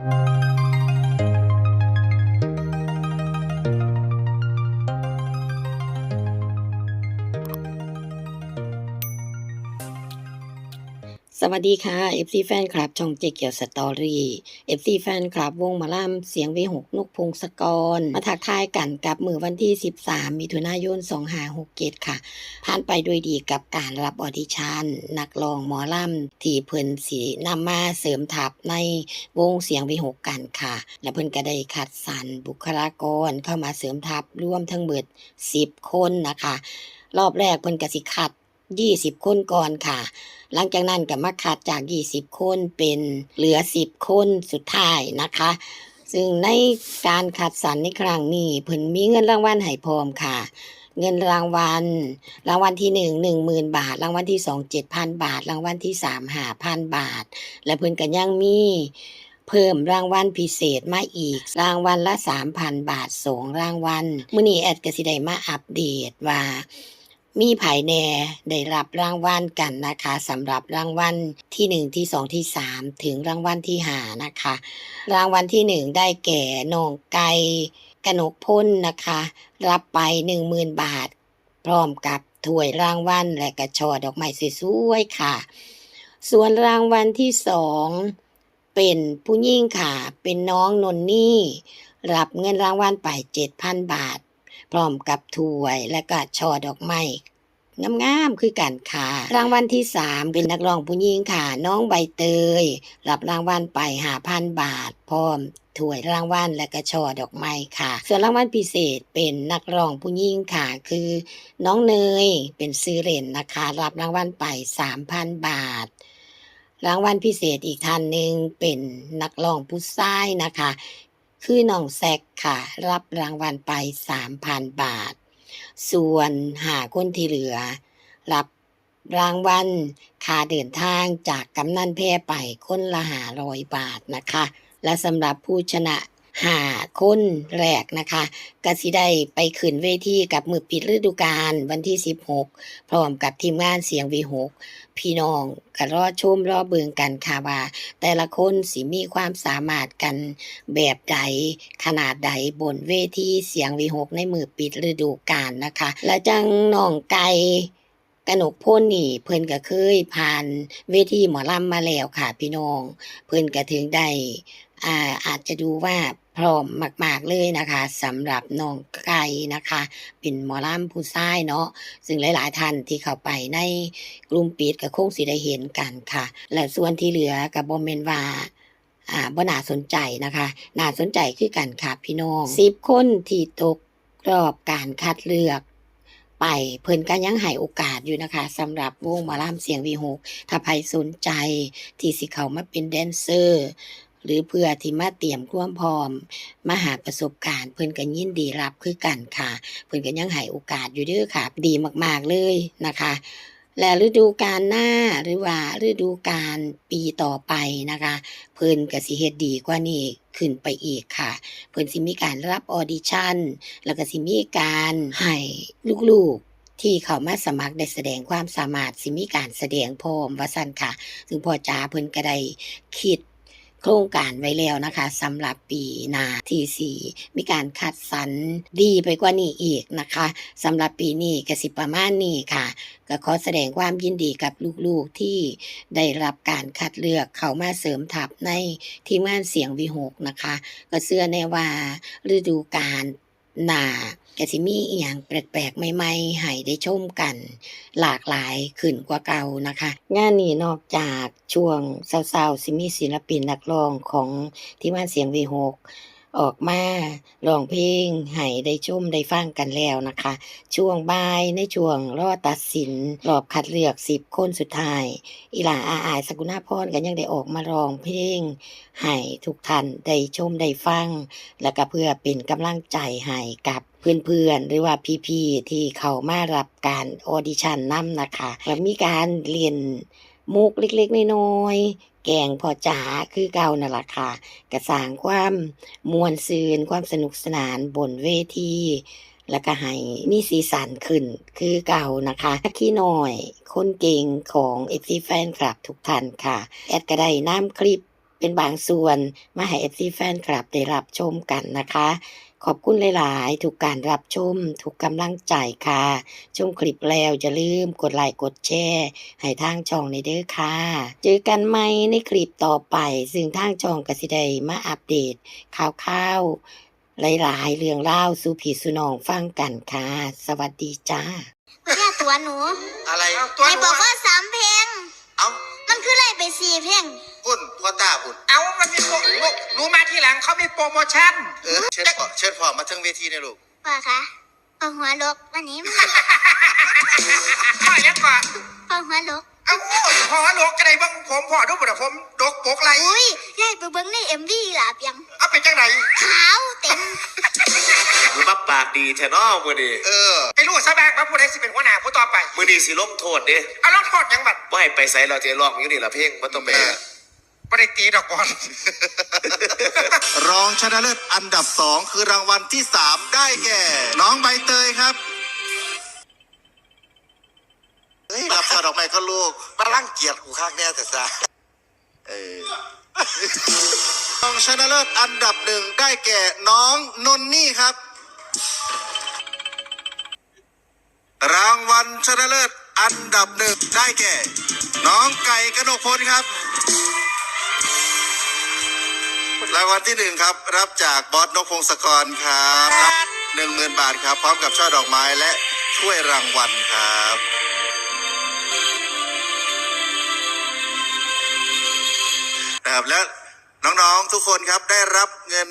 ส วัสดีค่ะ FC แฟนคลับช่องเจเกียวสตอรี่ FC แฟนคลับวงมาล่ำเสียงวีหกนุกพงศกร มาทักทายกันกับมือวันที่ 13 มิถุนายน2567ค่ะ ผ่านไปด้วยดีกับการรับออดิชั่นนักร้องหมอล่ำที่เพิ่นสีนำมาเสริมทัพในวงเสียงวีหกกันค่ะ และเพิ่นก็ได้คัดสรรบุคลากรเข้ามาเสริมทัพร่วมทั้งเบิด 10 คนนะคะ รอบแรกเพิ่นกสิคัด 20คนก่อนค่ะ หลังจากนั้นก็มาคัดจาก20คนเป็นเหลือ10คนสุดท้ายนะคะ ซึ่งในการคัดสรรในครั้งนี้เพิ่นมีเงินรางวัลให้พร้อมค่ะ เงินรางวัล รางวัลที่1 10,000บาท รางวัลที่2 7,000บาท รางวัลที่3 5,000บาท และเพิ่นก็ยังมีเพิ่มรางวัลพิเศษมาอีก รางวัลละ 3,000 บาทสองรางวัลมื้อนี้แอดก็สิได้มาอัปเดตว่า มีไผแน่ได้รับรางวัลกันนะคะสำหรับรางวัลที่หนึ่งที่สองที่สามถึงรางวัลที่หานะคะ รางวัลที่หนึ่งได้แก่น้องไก่กนกพ้นนะคะ รับไปหนึ่งหมื่นบาท พร้อมกับถ้วยรางวัลและกระชอดอกไม้สวยๆค่ะ ส่วนรางวัลที่สองเป็นผู้ยิ่งค่ะ เป็นน้องนนนี่ รับเงินรางวัลไปเจ็ดพันบาท พร้อมกับถ้วยและก็ช่อดอกไม้งามๆคือกันค่ะ รางวัลที่ 3 เป็นนักร้องผู้หญิงค่ะ น้องใบเตย รับรางวัลไปหาพันบาท พร้อมถ้วยรางวัลและก็ช่อดอกไม้ค่ะ ส่วนรางวัลพิเศษเป็นนักร้องผู้หญิงค่ะ คือน้องเนยเป็นซื้อเล่นนะคะ รับรางวัลไป 3,000 บาท รางวัลพิเศษอีกท่านหนึ่งเป็นนักร้องผู้ชายนะคะ คือน้องแซกค่ะ รับรางวัลไป 3,000 บาท ส่วนหาคนที่เหลือ รับรางวัลค่าเดินทางจากกำนันแพร่ไปคนละหาร้อยบาทนะคะ และสำหรับผู้ชนะ หาคนแรกนะคะก็สิได้ไปขึ้นเวทีกับมือปิดฤดูกาลวันที่ 16 พร้อมกับทีมงานเสียงวีหกพี่น้องก็รอชมรอเบิงกันค่ะว่าแต่ละคนสิมีความสามารถกันแบบใดขนาดใดบนเวทีเสียงวีหกในมือปิดฤดูกาลนะคะ และจังน้องไก่กนกพ่นนี่เพิ่นก็เคยผ่านเวทีหมอลำมาแล้วค่ะพี่น้อง เพิ่นก็ถึงได้ อาอาจจะดูว่าพร้อมมาก ๆ เลยนะคะสำหรับน้องไก่นะคะ เป็นหมอลำผู้ชายเนาะซึ่งหลาย ๆ ท่านที่เข้าไปในกลุ่มปิดก็คงสิได้เห็นกันค่ะ และส่วนที่เหลือกับบอมเมนว่าอ่าบ่น่าสนใจนะคะน่าสนใจคือกันค่ะพี่น้องสิบคนที่ตกรอบการคัดเลือกไปเพิ่นก็ยังให้โอกาสอยู่นะคะสำหรับวงหมอลำเสียงวีหกถ้าใครสนใจที่สิเขามาเป็นแดนเซอร์ หรือเพื่อที่มาเตรียมความพร้อม มาหาประสบการณ์ เพิ่นก็ยินดีรับคือกันค่ะ เพิ่นก็ยังให้โอกาสอยู่เด้อค่ะ ดีมากๆเลยนะคะ และฤดูกาลหน้าหรือว่าฤดูกาลปีต่อไปนะคะ เพิ่นก็สิเฮ็ดดีกว่านี้ขึ้นไปอีกค่ะ เพิ่นสิมีการรับออดิชั่น แล้วก็สิมีการให้ลูกๆที่เขามาสมัครได้แสดงความสามารถสิมีการแสดงพร้อมว่าซั่นค่ะ ซึ่งพ่อจ๋าเพิ่นก็ได้คิด โครงการไว้แล้วนะคะสำหรับปีหน้าที่สี่มีการคัดสรรดีไปกว่านี้อีกนะคะสำหรับปีนี้ก็สิประมาณนี้ค่ะ ก็ขอแสดงความยินดีกับลูกๆที่ได้รับการคัดเลือกเข้ามาเสริมทัพในทีมงานเสียงวิหกนะคะ ก็เชื่อแน่ว่าฤดูกาล หน้าก็สิมีอีหยังแปลกๆ ใหม่ๆให้ได้ชมกัน หลากหลายขึ้นกว่าเก่านะคะ งานนี้นอกจากช่วงเศร้าๆสิมีศิลปินนักร้องของทีมงานเสียงวีหก ออกมาร้องเพลงให้ได้ชมได้ฟังกันแล้วนะคะ ช่วงบ่ายในช่วงรอตัดสินรอบคัดเลือกสิบคนสุดท้าย อีหลาอาอายสกุณาพรก็ยังได้ออกมาร้องเพลงให้ทุกท่านได้ชมได้ฟัง แล้วก็เพื่อเป็นกำลังใจให้กับเพื่อนๆ หรือว่าพี่ๆ ที่เขามารับการออดิชั่นนํนะคะ แล้วมีการเรียนมุกเล็กๆ น้อยๆ แกงพอจ๋าคือเก่านั่นแหละค่ะ กระสางความมวลซืนความสนุกสนานบนเวทีแล้วก็ให้มีสีสันขึ้นคือเก่านะคะขี้หน่อย คนเก่งของเอฟซีแฟนคลับทุกท่านค่ะ แอดก็ได้น้ำคลิป เป็นบางส่วนมาให้ FC แฟนคลับได้รับชมกันนะคะ ขอบคุณหลาย ๆ ทุกการรับชม ทุกกำลังใจค่ะ ชมคลิปแล้วอย่าลืมกดไลค์กดแชร์ให้ทางช่องในเด้อค่ะ เจอกันใหม่ในคลิปต่อไป ซึ่งทางช่องก็สิได้มาอัปเดตข่าวๆหลาย ๆ เรื่องเล่าวสู่ผีสุนองฟังกันค่ะ สวัสดีจ้าแค่ตัวหนูอะไรตัวไอ้หนูบอกว่าสามเพล ตาพุ่นเอามันมีโปรหนูหนูมาทีหลังเขามีโปรโมชั่น เออเชิญพ่อเชิญพ่อมาทั้งเวทีนะลูกว่าคะพอหัวลกวันนี้พ่อยังก่อนพอหัวลกเอาพอลกกระไดบ้างผมพอดูบ่ดผมดกปกไรอุ้ยยายไปเบิ้งในเอ็มวีหลาบยังเอาไปจังไหนขาวเต็มมึงมาปากดีแท้เนอมือดีเออไอ้ลูกสะแบกมาผู้ใดสิเป็นหัวหน้าผู้ต่อไปมือดีสิล้มโทษเด้เอาลองโทษยังบัดว่าให้ไปใส่เราจะลองอยู่นี่ละเพ่งมันต้องไป เออบ่ได้ตีดอกบอลรองชนะเลิศอันดับสองคือรางวัลที่สามได้แก่ น้องใบเตยครับเฮ้ยรับช่อดอกไม้ก็ลูกมาลังเกียจกูข้างแน่แต่ซะเออรองชนะเลิศอันดับหนึ่งได้แก่น้องนนนี่ครับ รางวัลชนะเลิศอันดับหนึ่งได้แก่ น้องไก่กนกพลครับ รางวัลที่หนึ่งครับ รับจากบอสนกพงศกรครับรับหนึ่งหมื่นบาทครับ พร้อมกับช่อดอกไม้และถ้วยรางวัลครับนะครับและน้องๆทุกคนครับได้รับเงิน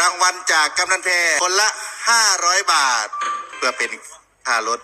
รางวัลจากกำนันแพคนละ 500 บาท เพื่อเป็นค่ารถ